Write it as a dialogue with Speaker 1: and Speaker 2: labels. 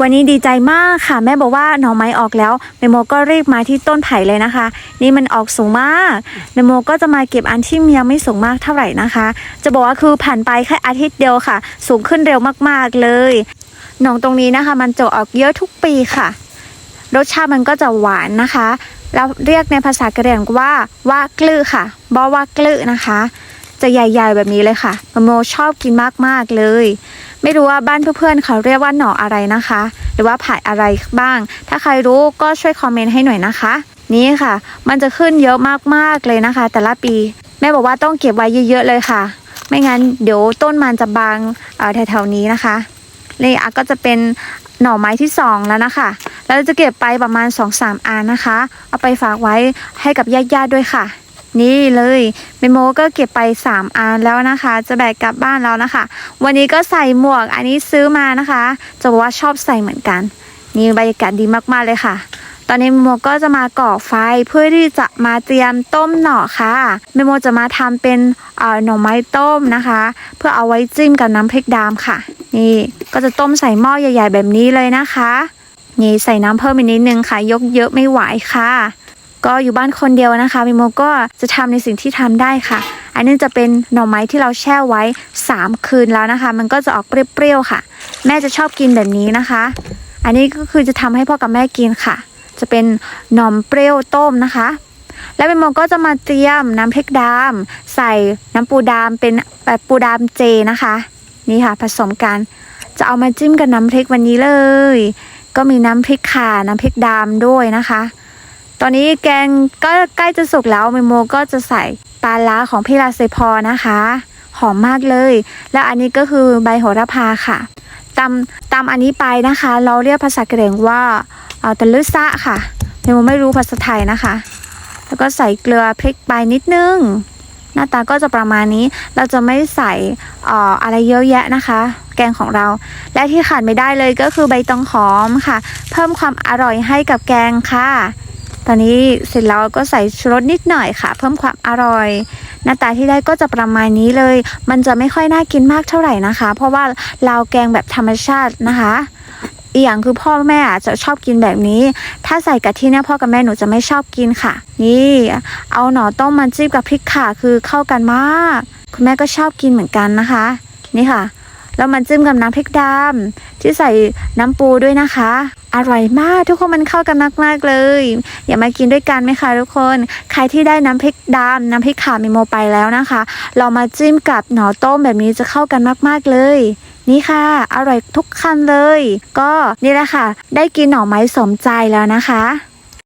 Speaker 1: วันนี้ดีใจมากค่ะแม่บอกว่าหน่อไม้ออกแล้วเมโมก็รีบมาที่ต้นไผ่เลยนะคะ นี่มันออกสูงมากเมโมก็จะมาเก็บอันที่ยังไม่สูงมากเท่าไหร่นะคะ จะบอกว่าคือผ่านไปแค่อาทิตย์เดียวค่ะ สูงขึ้นเร็วมากๆเลยหนองตรงนี้นะคะ มันจะออกเยอะทุกปีค่ะ รสชาติมันก็จะหวานนะคะแล้วเรียกในภาษากะเหรี่ยงว่าว่ากลือค่ะบอว่ากลือนะคะ จะใหญ่ๆแบบนี้เลยค่ะโมชอบกินมากๆเลย ไม่รู้ว่าบ้านเพื่อนๆเขาเรียกว่าหน่ออะไรนะคะ หรือว่าผัดอะไรบ้าง ถ้าใครรู้ก็ช่วยคอมเมนต์ให้หน่อยนะคะ นี่ค่ะ มันจะขึ้นเยอะมากๆเลยนะคะ แต่ละปี แม่บอกว่าต้องเก็บไว้เยอะๆเลยค่ะ ไม่งั้นเดี๋ยวต้นมันจะบางแถวๆนี้นะคะนี่อะก็จะเป็นหน่อไม้ที่สองแล้วนะคะแล้วจะเก็บไปประมาณ2อสามอันนะคะ เอาไปฝากไว้ให้กับญาติๆด้วยค่ะ นี่เลยเมโมก็เก็บไป 3 อันแล้วนะคะ จะแบกกลับบ้านแล้วนะคะ วันนี้ก็ใส่หมวกอันนี้ซื้อมานะคะ จะบอกว่าชอบใส่เหมือนกัน นี่บรรยากาศดีมากๆเลยค่ะ ตอนนี้เมโมก็จะมาก่อไฟเพื่อที่จะมาเตรียมต้มหน่อค่ะเมโมจะมาทำเป็นอ่อหน่อไม้ต้มนะคะ เพื่อเอาไว้จิ้มกับน้ำพริกดำค่ะ นี่ก็จะต้มใส่หม้อใหญ่ ๆ แบบนี้เลยนะคะ นี่ใส่น้ำเพิ่มอีกนิดนึงค่ะ ยกเยอะไม่ไหวค่ะ ก็อยู่บ้านคนเดียวนะคะมิโมก็จะทำในสิ่งที่ทำได้ค่ะ อันนี้จะเป็นหน่อไม้ที่เราแช่ไว้ 3 คืนแล้วนะคะ มันก็จะออกเปรี้ยวๆค่ะ แม่จะชอบกินแบบนี้นะคะ อันนี้ก็คือจะทำให้พ่อกับแม่กินค่ะ จะเป็นหน่อมเปรี้ยวต้มนะคะ แล้วมิโมก็จะมาเตรียมน้ำพริกดำใส่น้ำปูดำเป็นแบบปูดำเจนะคะ นี่ค่ะ ผสมกัน จะเอามาจิ้มกับน้ำพริกวันนี้เลย ก็มีน้ำพริกข่าน้ำพริกดำด้วยนะคะ ตอนนี้แกงก็ใกล้จะสุกแล้วเมโมก็จะใส่ปลาล้าของพี่ลาเซพอนะคะ หอมมากเลย และอันนี้ก็คือใบโหระพาค่ะตำตำอันนี้ไปนะคะ เราเรียกภาษากะเหรี่ยงว่าเอ่อตะลึซะค่ะเมโมไม่รู้ภาษาไทยนะคะ แล้วก็ใส่เกลือพริกไปนิดนึง หน้าตาก็จะประมาณนี้ เราจะไม่ใส่เอ่ออะไรเยอะแยะนะคะ แกงของเรา และที่ขาดไม่ได้เลยก็คือใบตองหอมค่ะ เพิ่มความอร่อยให้กับแกงค่ะ ตอนนี้เสร็จแล้วก็ใส่ชูรสนิดหน่อยค่ะ เพิ่มความอร่อย หน้าตาที่ได้ก็จะประมาณนี้เลย มันจะไม่ค่อยน่ากินมากเท่าไหร่นะคะ เพราะว่าเราแกงแบบธรรมชาตินะคะอีกอย่างคือพ่อแม่อาจจะชอบกินแบบนี้ ถ้าใส่กะทิเนี่ยพ่อกับแม่หนูจะไม่ชอบกินค่ะ นี่ เอาหน่อต้มมันจิ้มกับพริกข่าคือเข้ากันมาก คุณแม่ก็ชอบกินเหมือนกันนะคะ นี่ค่ะ แล้วมันจิ้มกับน้ำพริกดำที่ใส่น้ำปูด้วยนะคะ อร่อยมากทุกคนมันเข้ากันมากๆเลย อย่ามากินด้วยกันไหมคะทุกคน ใครที่ได้น้ำพริกดำน้ำพริกขาเมโมไปแล้วนะคะ เรามาจิ้มกับหน่อต้มแบบนี้จะเข้ากันมากๆเลยนี่ค่ะ อร่อยทุกคันเลย ก็นี่แหละค่ะ ได้กินหน่อไม้สมใจแล้วนะคะ